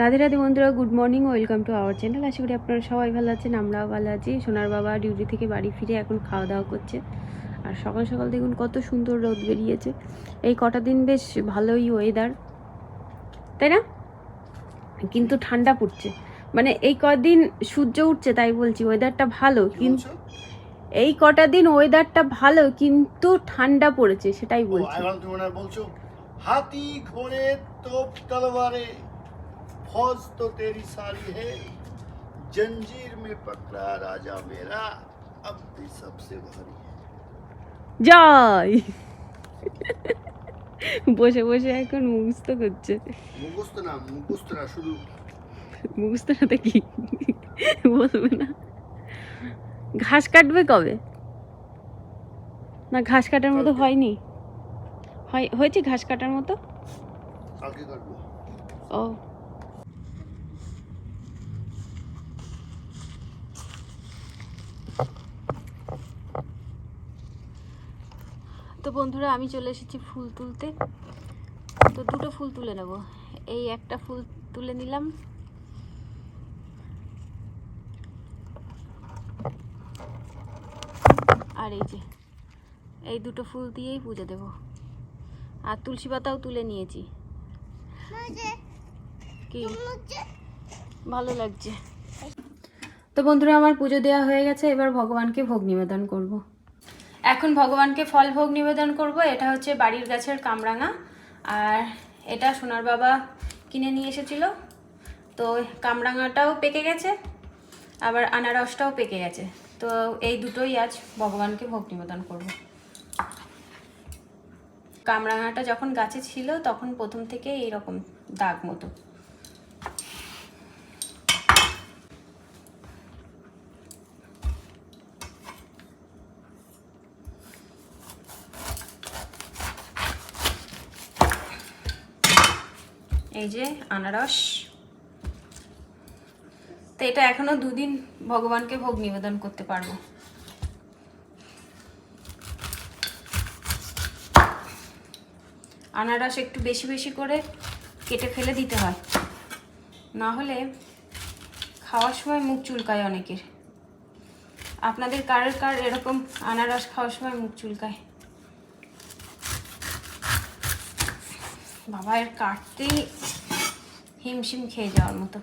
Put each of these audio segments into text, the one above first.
রাধে রাধে বন্ধুরা good morning welcome to our channel আশা করি আপনারা সবাই ভালো আছেন আমরাও ভালো আছি। সোনার বাবা ডিউটি থেকে বাড়ি ফিরে এখন খাওয়া দাওয়া করছে। আর সকাল সকাল দেখুন কত সুন্দর রোদ বেরিয়েছে। এই কটা দিন বেশ ভালোই ওয়েদার তাই না? কিন্তু ঠান্ডা পড়ছে। মানে এই কদিন সূর্য উঠছে তাই বলছি ওয়েদারটা ভালো কিন্তু এই কটা দিন ওয়েদারটা ভালো কিন্তু ঠান্ডা পড়েছে সেটাই বলছি। হাতি ঘোড়ে তোপ তলवारे फौज तो तेरी सारी है जंजीर में पकड़ा राजा मेरा अब भी सबसे भारी है জয় বসে বসে এখন মুখস্থ করছে মুখস্থ না মুখস্থ না শুধু মুখস্থ না তো কি বলবে না ঘাস কাটবে কবে না ঘাস কাটার মতো কালকে। হয়নি হয় হয়েছে ঘাস কাটার মতো কালকে কাটবো ও তো বন্ধুরা আমি চলে এসেছি ফুল তুলতে। তো দুটো ফুল তুলে নেব। এই একটা ফুল তুলে নিলাম। আর এই যে এই দুটো ফুল দিয়েই পুজো দেব। আর তুলসী পাতাও তুলে নিয়েছি। কি? ভালো লাগছে। তো বন্ধুরা আমার পুজো দেওয়া হয়ে গেছে। এবার ভগবানকে ভোগ নিবেদন করব। এখন ভগবানকে ফল ভোগ নিবেদন করব, এটা হচ্ছে বাড়ির গাছের কামরাঙা। আর এটা সোনার বাবা কিনে নিয়ে এসেছিল। তো কামরাঙাটাও পেকে গেছে, আবার আনারসটাও পেকে গেছে। তো এই দুটোই আজ ভগবানকে ভোগ নিবেদন করব। কামরাঙাটা যখন গাছে ছিল, তখন প্রথম থেকে এইরকম দাগ মতো। এই যে আনারস। তো এটা এখনও দুদিন ভগবানকে ভোগ নিবেদন করতে পারব। আনারস একটু বেশি বেশি করে কেটে ফেলে দিতে হয়। না হলে খাওয়ার সময় মুখ চুলকায় অনেকের। আপনাদের কার কার এরকম আনারস খাওয়ার সময় মুখ চুলকায়? বাবা এর কাটতেই হিমশিম খেয়ে যাওয়ার মতো।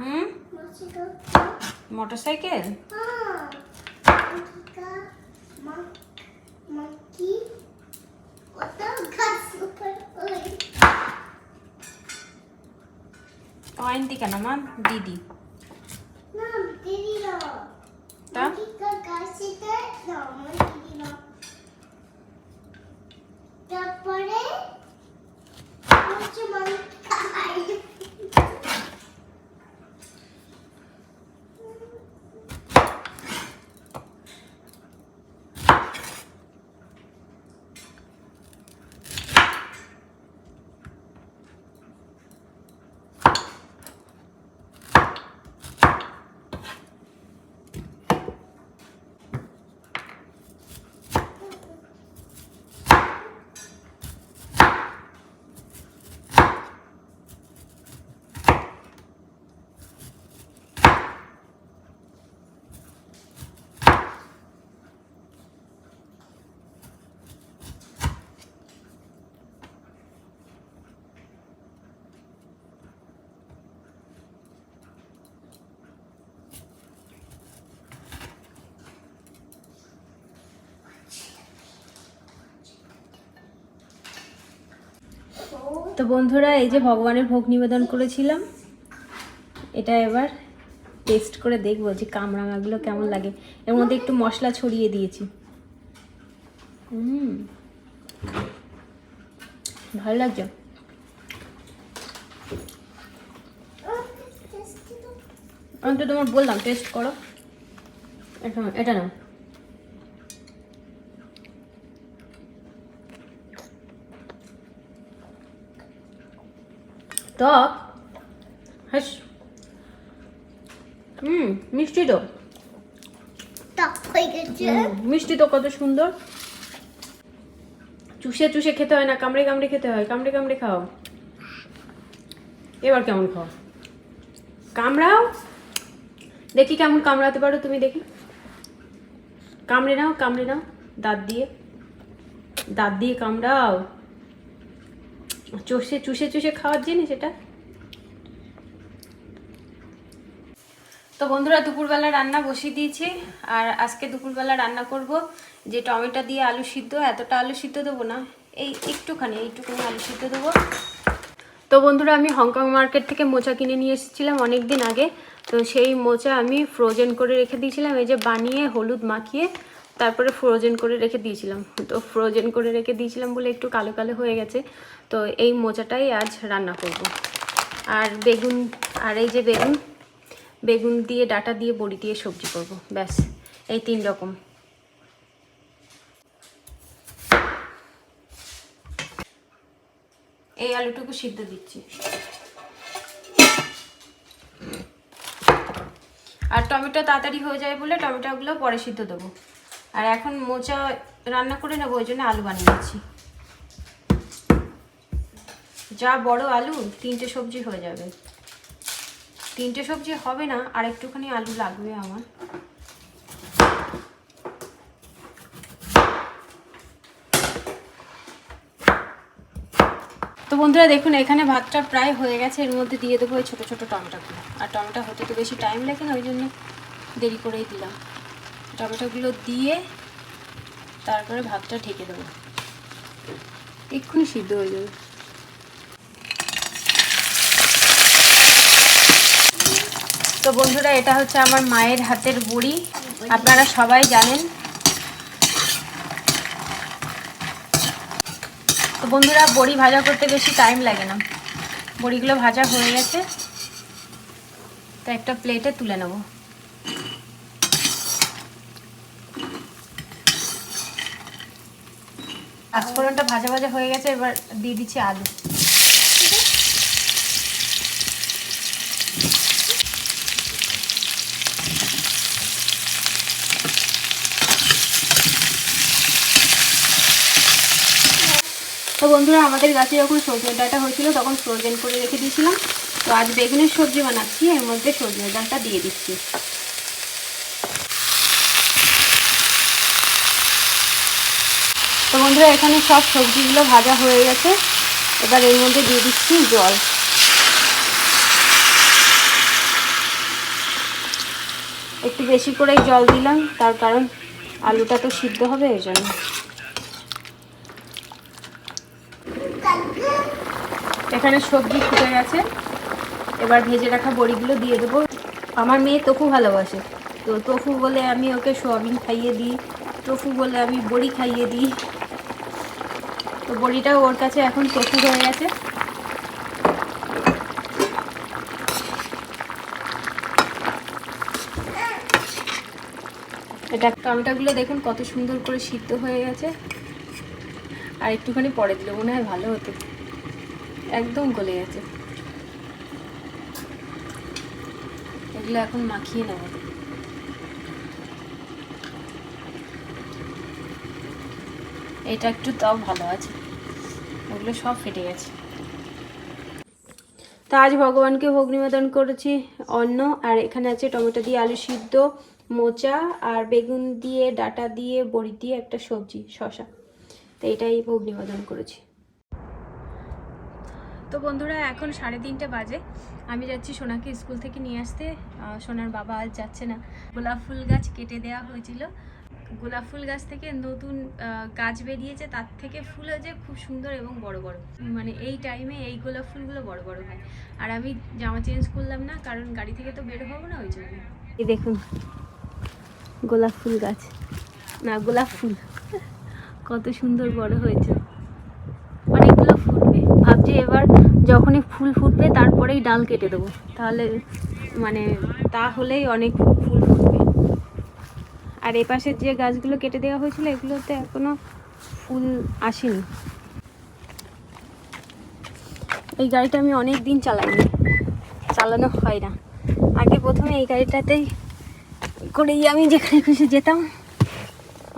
হুম? কেন মা দিদি তা তারপরে হচ্ছে মানুষ খায় তো বন্ধুরা, এই যে ভগবানের ভোগ নিবেদন করেছিলাম, এটা এবার টেস্ট করে দেখব যে কামরাঙাগুলো কেমন লাগে। এর মধ্যে একটু মশলা ছড়িয়ে দিয়েছি। হুম। ভালো লাগছে? আমি তো তোমার বললাম টেস্ট করো। এটা এটা নাও। টক হাস হুম মিষ্টি তো। মিষ্টি তো কত সুন্দর। চুষে চুষে খেতে হয় না কামড়ে কামড়ে খেতে হয়। কামড়ে কামড়ে খাও। এবার কেমন খাও? কামড়াও। দেখি কেমন কামড়াতে পারো তুমি দেখি। কামড়ে নাও কামড়ে নাও। দাঁত দিয়ে। দাঁত দিয়ে কামড়াও। চষে, চুষে চুষে খাওয়ার জিনিস এটা। তো বন্ধুরা, দুপুরবেলা রান্না বসিয়ে দিয়েছি, আর আজকে দুপুরবেলা রান্না করব যে টমেটো দিয়ে আলু সিদ্ধ, এতটা আলু সিদ্ধ দেবো না, এই একটুখানি, এইটুকুনি আলু সিদ্ধ দেবো। তো বন্ধুরা, আমি হংকং মার্কেট থেকে মোচা কিনে নিয়ে এসেছিলাম অনেক দিন আগে, তো সেই মোচা আমি ফ্রোজেন করে রেখে দিয়েছিলাম, এই যে বানিয়ে হলুদ মাখিয়ে তারপরে ফ্রোজেন করে রেখে দিয়েছিলাম। তো ফ্রোজেন করে রেখে দিয়েছিলাম বলে একটু কালো কালো হয়ে গেছে। তো এই মোচাটাই আজ রান্না করব। আর বেগুন, আর এই যে বেগুন বেগুন দিয়ে, ডাটা দিয়ে, বড়ি দিয়ে সবজি করব। ব্যাস, এই তিন রকম। এই আলুটুকু সিদ্ধ দিচ্ছি। আর টমেটো তাড়াতাড়ি হয়ে যায় বলে টমেটোগুলো পরে সিদ্ধ দেবো। আর এখন মোচা রান্না করে নেব, ওই জন্য আলু বানিয়েছি যা বড় আলু, তিনটে সবজি হয়ে যাবে। তিনটে সবজি হবে না, আর একটুখানি আলু লাগবে আমার। তো বন্ধুরা, দেখুন, এখানে ভাতটা প্রায় হয়ে গেছে। এর মধ্যে দিয়ে দেবো ওই ছোটো ছোটো টমেটোগুলো। আর টমেটো হতে তো বেশি টাইম লাগে না, ওই জন্য দেরি করেই দিলাম। টমেটোগুলো দিয়ে তারপরে ভাতটা ঢেকে দেবো। এক্ষুনি সিদ্ধ হয়ে যাবে। তো বন্ধুরা, এটা হচ্ছে আমার মায়ের হাতের বড়ি। আপনারা সবাই জানেন। তো বন্ধুরা, বড়ি ভাজা করতে বেশি টাইম লাগে না। বড়িগুলো ভাজা হয়ে গেছে। তো একটা প্লেটে তুলে নেব। আজফোড়নটা ভাজা ভাজা হয়ে গেছে, এবার দিয়ে দিচ্ছি আলু। তো বন্ধুরা, আমাদের গাছে যখন সজনে ডাঁটা হয়েছিল, তখন ফ্রোজেন করে রেখে দিয়েছিলাম। তো আজ বেগুনের সবজি বানাচ্ছি, এর মধ্যে সজনে ডাঁটা দিয়ে দিচ্ছি তো বন্ধুরা, এখানে সব সবজিগুলো ভাজা হয়ে গেছে। এবার এর মধ্যে দিয়ে দিচ্ছি জল। একটু বেশি করেই জল দিলাম, তার কারণ আলুটা তো সিদ্ধ হবে, এই জন্য। এখানে সবজি ফুটে গেছে। এবার ভেজে রাখা বড়িগুলো দিয়ে দেবো। আমার মেয়ে তফু ভালোবাসে। তো তফু বলে আমি ওকে সোয়াবিন খাইয়ে দিই, তোফু বলে আমি বড়ি খাইয়ে দিই। তো বড়িটাও ওর কাছে এখন তোফু হয়ে গেছে। এটা টমেটোগুলো দেখুন কত সুন্দর করে সিদ্ধ হয়ে গেছে। আর একটুখানি পরে দিলে মনে হয় ভালো হতো। একদম গলে গেছে। এগুলো এখন মাখিয়ে নেব। এটা একটু তাও ভালো আছে। ওগুলো সব ফেটে গেছে। তা আজ ভগবানকে ভোগ নিবেদন করেছি অন্ন, আর এখানে আছে টমেটো দিয়ে আলু সিদ্ধ, মোচা, আর বেগুন দিয়ে, ডাটা দিয়ে, বড়ি দিয়ে একটা সবজি শশা তো এটাই ভোগ নিবেদন করেছি। তো বন্ধুরা, এখন সাড়ে তিনটে বাজে। আমি যাচ্ছি সোনাকে স্কুল থেকে নিয়ে আসতে। সোনার বাবা আজ যাচ্ছে না। গোলাপ ফুল গাছ কেটে দেওয়া হয়েছিল। গোলাপ ফুল গাছ থেকে নতুন গাছ বেরিয়েছে, তার থেকে ফুল হয়েছে খুব সুন্দর এবং বড় বড়। মানে এই টাইমে এই গোলাপ ফুলগুলো বড় বড় হয়। আর আমি জামা চেঞ্জ করলাম না, কারণ গাড়ি থেকে তো বের হব না, ওই জন্য। দেখুন, গোলাপ ফুল গাছ। না, গোলাপ ফুল। কত সুন্দর বড় হয়েছে। অনেকগুলো ফুটবে। ভাবছি এবার যখনই ফুল ফুটবে, তারপরেই ডাল কেটে দেবো। তাহলে মানে তাহলেই অনেক আর এ পাশের যে গাছগুলো কেটে দেওয়া হয়েছিল, এগুলোতে এখনও ফুল আসেনি। এই গাড়িটা আমি অনেক দিন চালাইনি, চালানো হয় না। আগে প্রথমে এই গাড়িটাতেই করেই আমি যেখানে খুশি যেতাম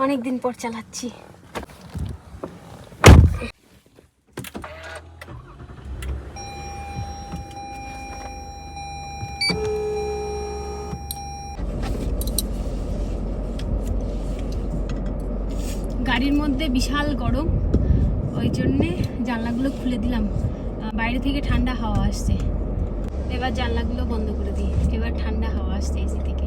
অনেক দিন পর চালাচ্ছি গাড়ির মধ্যে বিশাল গরম। ওই জন্যে জানলাগুলো খুলে দিলাম। বাইরে থেকে ঠান্ডা হাওয়া আসছে। এবার জানলাগুলো বন্ধ করে দিই। এবার ঠান্ডা হাওয়া আসছে এসি থেকে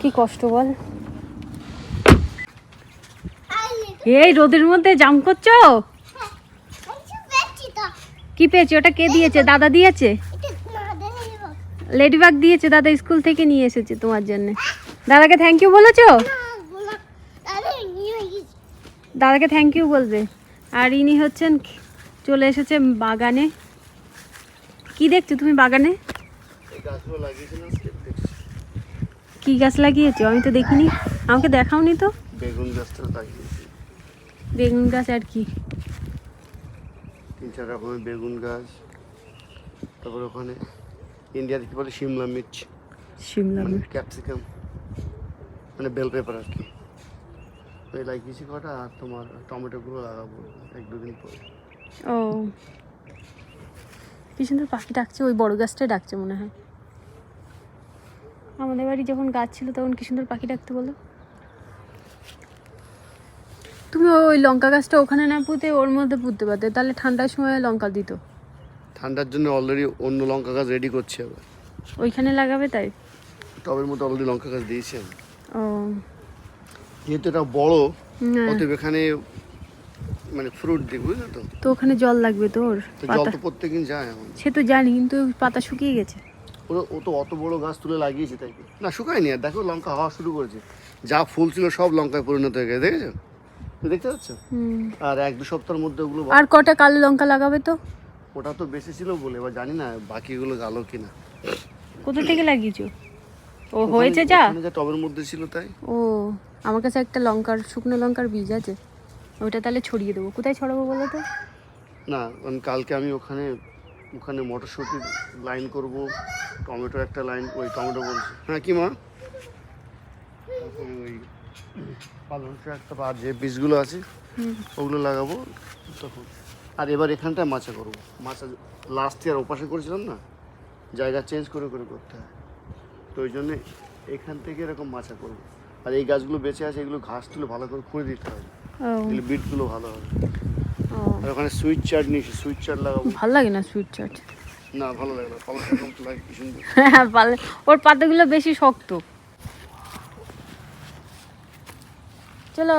কি কষ্ট বল। এই রোদের মধ্যে জাম করছ? কি পেয়েছ? ওটা কে দিয়েছে? দাদা দিয়েছে? লেডিবাগ দিয়েছে, দাদা স্কুল থেকে নিয়ে এসেছে তোমার জন্য। দাদাকে থ্যাংক ইউ বলেছ? দাদাকে থ্যাংক ইউ বলবে। আর ইনি হচ্ছেন চলে এসেছে বাগানে। কি দেখছ তুমি বাগানে। কি গাছ লাগিয়েছো? আমি তো দেখিনি। আমাকে দেখাওনি তো। বেগুন গাছটা লাগিয়েছি। বেগুন গাছ আর কি? তিন চার রকমের বেগুন গাছ। তারপর ওখানে ইন্ডিয়াতে কি বলে? শিমলা মির্চ। শিমলা মানে মির্চ। ক্যাপসিকাম। মানে বেল পেপার আর কি। ওই লাগিয়েছি কটা আর তোমার টমেটোগুলো লাগাবো এক দুদিন পরে। ও। কি সুন্দর পাখি ডাকছে ওই বড় গাছটাই ডাকছে মনে হয়। আমাদের বাড়ি যখন গাছ ছিল তখন কি সুন্দর পাখি ডাকতে বলো? তুমি ওই লঙ্কা গাছটা ওখানে না পুঁতে ওর মধ্যে পুঁততে পারতে। তাহলে ঠান্ডার সময় লঙ্কা দিত। ঠান্ডার জন্য অলরেডি অন্য লঙ্কা গাছ রেডি করছি আবার। ওইখানে লাগাবে তাই? টবের মধ্যে অলরেডি লঙ্কা গাছ দিয়েছি আমি। ও। যেহেতু এটা বড় না অতএব এখানে মানে ফ্রুট দিই বুঝলে তো? তো ওখানে জল লাগবে তোর তো জল তো প্রত্যেকদিন যায় সে তো জানি কিন্তু পাতা শুকিয়ে গেছে। ও ও তো অত বড় গাছ তুলে লাগিয়েছে তাই? না শুকায়নি আর দেখো লঙ্কা হওয়া শুরু করেছে। যা ফুল ছিল সব লঙ্কায় পরিণত হয়ে গেছে দেখেছ? দেখতে পাচ্ছ? আর এক দু সপ্তাহের মধ্যে ওগুলো আর কটা কালো লঙ্কা লাগাবে তো? ওটা তো বেশি ছিল বলে এবার জানি না বাকিগুলো গালো কিনা। কোথা থেকে লাগিয়েছো? ও হয়েছে যা টবের মধ্যে ছিল তাই। ও আমার কাছে একটা লঙ্কার শুকনো লঙ্কার বীজ আছে। ওটা তাহলে ছড়িয়ে দেবো। কোথায় ছড়াবো বলো তো? না কালকে আমি ওখানে ওখানে মটরশুঁটির লাইন করব টমেটো একটা লাইন ওই টমেটো বলছি। হ্যাঁ কি মা? তারপরে ওই পালং বা আর যে বীজগুলো আছে ওগুলো লাগাবো তখন। আর এবার এখানটায় মাচা করব। মাচা লাস্ট ইয়ার ওপাশে করেছিলাম না? জায়গা চেঞ্জ করে করে করতে হয়। তো ওই জন্যে এখান থেকে এরকম মাচা করব। আর এই গাছগুলো বেঁচে আছে এগুলো ঘাস তুলে ভালো করে খুঁড়ে দিতে হবে। এগুলো বিটগুলো ভালো হবে। আর ওখানে সুইচ চার্ট নিয়েছি সুইচ চার্ট লাগাবো। ভালো লাগে না সুইট চাট না ভালো লাগে না পালং শাক লাগে কি সুন্দর। হ্যাঁ পারলে ওর পাতাগুলো বেশি শক্ত। চলো।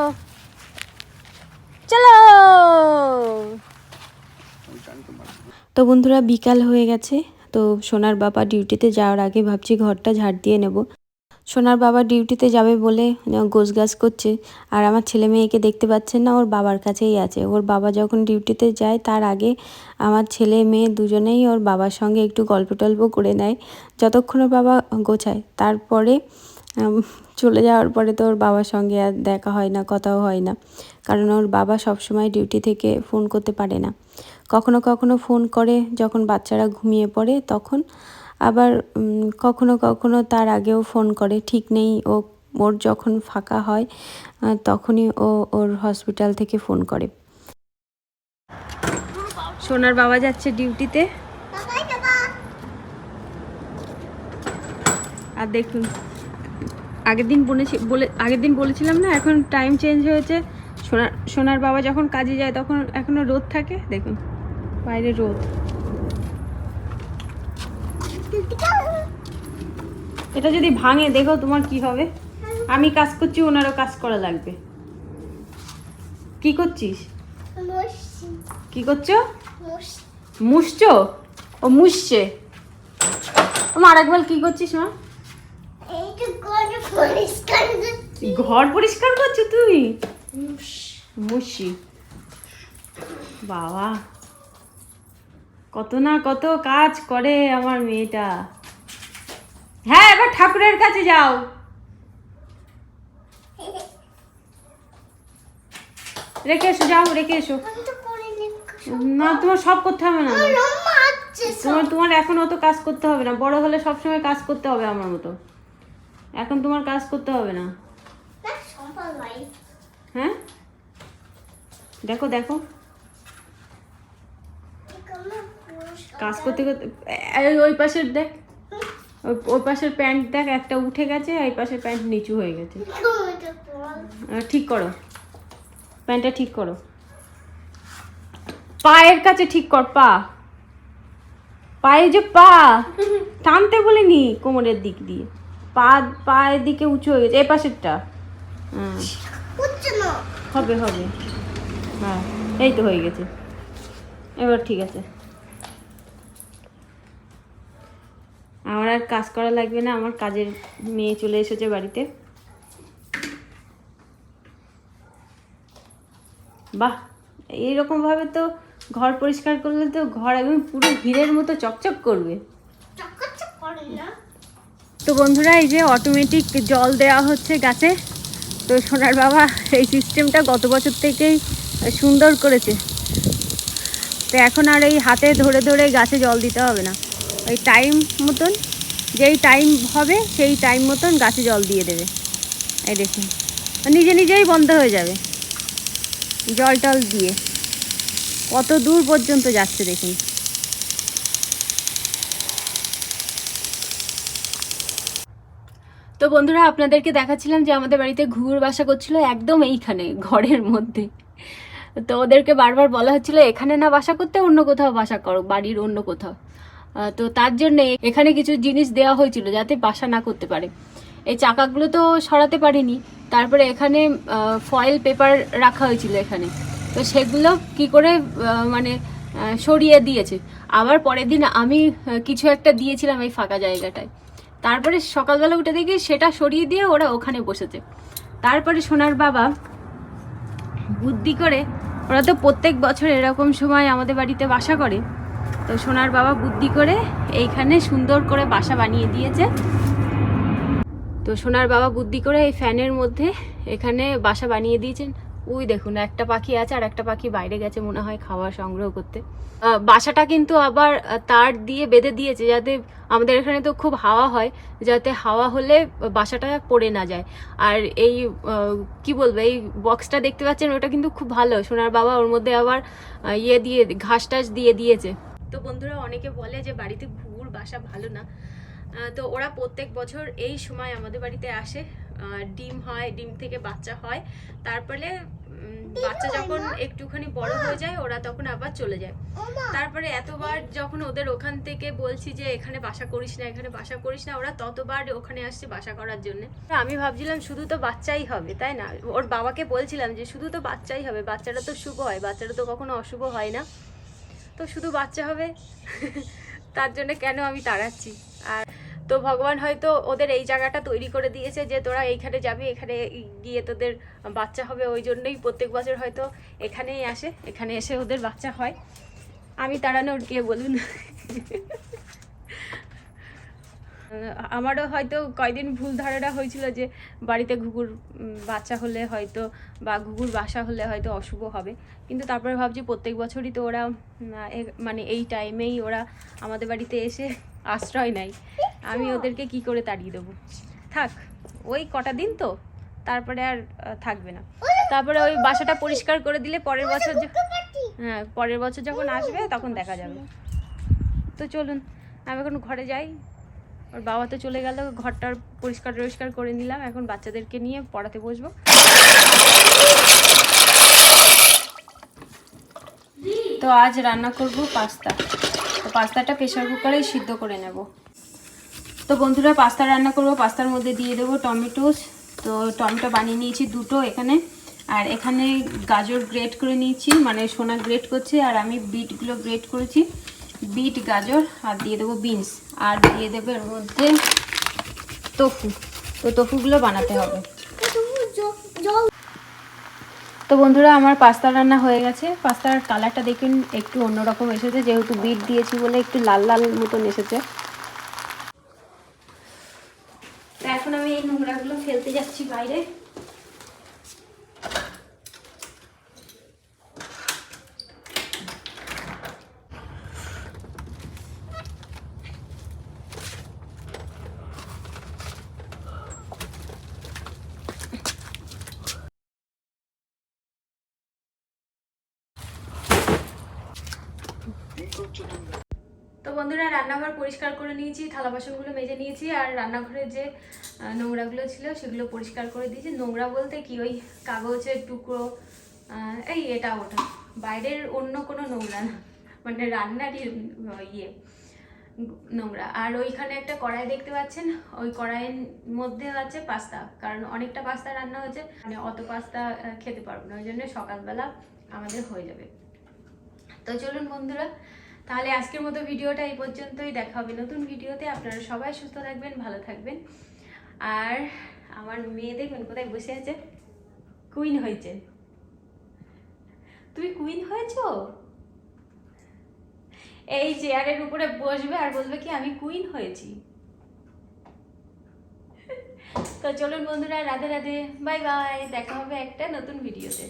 চলো। তো তো বন্ধুরা বিকাল হয়ে গেছে। তো সোনার বাবা ডিউটিতে যাওয়ার আগে ভাবছি ঘরটা ঝাড় দিয়ে নেব। সোনার বাবা ডিউটিতে যাবে বলে গোছ গাছ করছে। আর আমার ছেলে মেয়েকে দেখতে পাচ্ছেন না, ওর বাবার কাছেই আছে। ওর বাবা যখন ডিউটিতে যায়, তার আগে আমার ছেলে মেয়ে দুজনেই ওর বাবার সঙ্গে একটু গল্প টল্প করে নেয়। যতক্ষণ ওর বাবা গোছায়, তারপরে চলে যাওয়ার পরে তো ওর বাবার সঙ্গে আর দেখা হয় না, কথাও হয় না। কারণ ওর বাবা সবসময় ডিউটি থেকে ফোন করতে পারে না। কখনো কখনো ফোন করে, যখন বাচ্চারা ঘুমিয়ে পড়ে, তখন আবার কখনো কখনো তার আগেও ফোন করে, ঠিক নেই, ও, ওর যখন ফাঁকা হয় তখনই ও ওর হসপিটাল থেকে ফোন করে। সোনার বাবা যাচ্ছে ডিউটিতে। আর দেখুন, আগের দিন বলেছি, বলে, আগের দিন বলেছিলাম না, এখন টাইম চেঞ্জ হয়েছে। সোনার সোনার বাবা যখন কাজে যায়, তখন এখনও রোদ থাকে, দেখুন, বাইরে রোদ। এটা যদি ভাঙে দেখো তোমার কি হবে। আমি কাজ করছি ওনারও কাজ করা লাগবে। কি করছিস? কি করছ? মুছছো? ও মুছছে। ও মা আরেকবার কি করছিস মা? ঘর পরিষ্কার করছ। তুই? মুশি বাবা কত না কত কাজ করে আমার মেয়েটা। হ্যাঁ এবার ঠাকুরের কাছে যাও। রেখে এসো যাও রেখে এসো। না তোমার সব করতে হবে না। সব। তোমার তোমার এখন অত কাজ করতে হবে না। বড় হলে সবসময় কাজ করতে হবে আমার মতো। এখন তোমার কাজ করতে হবে না। হ্যাঁ? দেখো দেখো। কাজ করতে করতে ওই পাশের দেখ। ওই পাশের প্যান্ট দেখ একটা উঠে গেছে এই পাশের প্যান্ট নিচু হয়ে গেছে। ঠিক করো। প্যান্টটা ঠিক করো। পায়ের কাছে ঠিক কর পা। পায়ে যে পা টানতে বলিনি কোমরের দিক দিয়ে। পা পায়ের দিকে উঁচু হয়ে গেছে এই পাশেরটা। হবে হবে। হ্যাঁ এই তো হয়ে গেছে। এবার ঠিক আছে। আমার আর কাজ করা লাগবে না আমার কাজের মেয়ে চলে এসেছে বাড়িতে। বাহ এইরকমভাবে তো ঘর পরিষ্কার করলে তো ঘর একদম পুরো হীরের মতো চকচক করবে। তো বন্ধুরা এই যে অটোমেটিক জল দেওয়া হচ্ছে গাছে তো সোনার বাবা এই সিস্টেমটা গত বছর থেকেই সুন্দর করেছে। তো এখন আর এই হাতে ধরে ধরে গাছে জল দিতে হবে না। ওই টাইম মতন, যেই টাইম হবে, সেই টাইম মতন গাছে জল দিয়ে দেবে। এই দেখুন নিজে নিজেই বন্ধ হয়ে যাবে। জল টল দিয়ে। কত দূর পর্যন্ত যাচ্ছে দেখুন। তো বন্ধুরা, আপনাদেরকে দেখাচ্ছিলাম যে আমাদের বাড়িতে ঘুঘুর বাসা করছিল একদম এইখানে, ঘরের মধ্যে। তো ওদেরকে বারবার বলা হচ্ছিল, এখানে না বাসা করতে, অন্য কোথাও বাসা করো, বাড়ির অন্য কোথাও। তো তার জন্য এখানে কিছু জিনিস দেওয়া হয়েছিল যাতে বাসা না করতে পারে। এই চাকাগুলো তো সরাতে পারিনি। তারপরে এখানে ফয়েল পেপার রাখা হয়েছিল এখানে। তো সেগুলো কি করে মানে সরিয়ে দিয়েছে। আবার পরের দিন আমি কিছু একটা দিয়েছিলাম এই ফাঁকা জায়গাটায়। তারপরে সকালবেলা উঠে দেখি সেটা সরিয়ে দিয়ে ওরা ওখানে বসেছে। তারপরে সোনার বাবা বুদ্ধি করে, ওরা তো প্রত্যেক বছর এরকম সময় আমাদের বাড়িতে বাসা করে। তো সোনার বাবা বুদ্ধি করে এইখানে সুন্দর করে বাসা বানিয়ে দিয়েছে। তো সোনার বাবা বুদ্ধি করে এই ফ্যানের মধ্যে এখানে বাসা বানিয়ে দিয়েছেন। ওই দেখুন, একটা পাখি আছে আর একটা পাখি বাইরে গেছে মনে হয় খাবার সংগ্রহ করতে। বাসাটা কিন্তু আবার তার দিয়ে বেঁধে দিয়েছে যাতে আমাদের এখানে তো খুব হাওয়া হয়, যাতে হাওয়া হলে বাসাটা পড়ে না যায়। আর এই কি বলব, এই বক্সটা দেখতে পাচ্ছেন, ওটা কিন্তু খুব ভালো। সোনার বাবা ওর মধ্যে আবার ইয়ে দিয়ে, ঘাস টাস দিয়ে দিয়েছে। তো বন্ধুরা অনেকে বলে যে বাড়িতে ঘুঘুর বাসা ভালো না। তো ওরা প্রত্যেক বছর এই সময় আমাদের বাড়িতে আসে। ডিম হয় ডিম থেকে বাচ্চা হয়। তারপরে বাচ্চা যখন একটুখানি বড় হয়ে যায় ওরা তখন আবার চলে যায়। তারপরে এতবার যখন ওদের ওখান থেকে বলছি যে এখানে বাসা করিস না এখানে বাসা করিস না ওরা ততবার ওখানে আসছে বাসা করার জন্য। আমি ভাবছিলাম শুধু তো বাচ্চাই হবে তাই না? ওর বাবাকে বলছিলাম যে শুধু তো বাচ্চাই হবে বাচ্চাটা তো শুভ হয় বাচ্চাটা তো কখনো অশুভ হয় না। তো শুধু বাচ্চা হবে? তার জন্য কেন আমি তাড়াচ্ছি? আর তো ভগবান হয়তো ওদের এই জায়গাটা তৈরি করে দিয়েছে যে তোরা এইখানে যাবি, এখানে গিয়ে তোদের বাচ্চা হবে। ওই জন্যই প্রত্যেক বছর হয়তো এখানেই আসে, এখানে এসে ওদের বাচ্চা হয়। আমি তাড়ানোর কে বলুন। আমারও হয়তো কয়দিন ভুল ধারণা হয়েছিল যে বাড়িতে ঘুঘুর বাচ্চা হলে হয়তো বা ঘুঘুর বাসা হলে হয়তো অশুভ হবে। কিন্তু তারপরে ভাবছি প্রত্যেক বছরই তো ওরা মানে এই টাইমেই ওরা আমাদের বাড়িতে এসে আশ্রয় নেয়। আমি ওদেরকে কি করে তাড়িয়ে দেবো? থাক ওই কটা দিন তো তারপরে আর থাকবে না। তারপরে ওই বাসাটা পরিষ্কার করে দিলে পরের বছর হ্যাঁ পরের বছর যখন আসবে তখন দেখা যাবে। তো চলুন আমি এখন ঘরে যাই। ওর বাবা তো চলে গেল ঘরটার পরিষ্কার টরিষ্কার করে নিলাম, এখন বাচ্চাদেরকে নিয়ে পড়াতে বসবো। তো আজ রান্না করব পাস্তা। তো পাস্তাটা প্রেশার কুকারে সিদ্ধ করে নেব। তো বন্ধুরা, পাস্তা রান্না করব, পাস্তার মধ্যে দিয়ে দেবো টমেটোস তো টমেটো বানিয়ে নিয়েছি দুটো এখানে। আর এখানে গাজর গ্রেট করে নিয়েছি মানে সোনা গ্রেট করছে, আর আমি বিটগুলো গ্রেট করেছি। বিট, গাজর আর দিয়ে দেবো বিনস। আর দিয়ে দেবো এর মধ্যে টফু তো টফুগুলো বানাতে হবে। তো বন্ধুরা, আমার পাস্তা রান্না হয়ে গেছে। পাস্তার কালারটা দেখুন, একটু অন্যরকম এসেছে। যেহেতু বিট দিয়েছি বলে একটু লাল লাল মতন এসেছে। তো এখন আমি এই নোংরাগুলো ফেলতে যাচ্ছি বাইরে তো বন্ধুরা রান্নাঘর পরিষ্কার করে নিয়েছি, থালা বাসনগুলো মেজে নিয়েছি, আর রান্নাঘরে যে নোংরাগুলো ছিল সেগুলো পরিষ্কার করে দিয়েছি। নোংরা বলতে কি, ওই কাগজের টুকরো এই এটা ওটা। বাইরের অন্য কোনো নোংরা না মানে রান্নারই ইয়ে নোংরা। আর ওইখানে একটা কড়াই দেখতে পাচ্ছেন, ওই কড়াইয়ের মধ্যে আছে পাস্তা, কারণ অনেকটা পাস্তা রান্না হয়েছে মানে অত পাস্তা খেতে পারব না, ওই জন্য সকালবেলা আমাদের হয়ে যাবে। তো চলুন বন্ধুরা তাহলে আজকের মতো ভিডিওটা এই পর্যন্তই। দেখা হবে নতুন ভিডিওতে। আপনারা সবাই সুস্থ থাকবেন, ভালো থাকবেন। আর আমার মেয়ে দেখবেন কোথায় বসে আছে? কুইন হয়েছে। তুমি কুইন হয়েছো? এই চেয়ারের উপরে বসবে আর বলবে কি, আমি কুইন হয়েছি। তো চলুন বন্ধুরা, রাধে রাধে। বাই বাই দেখা হবে একটা নতুন ভিডিওতে।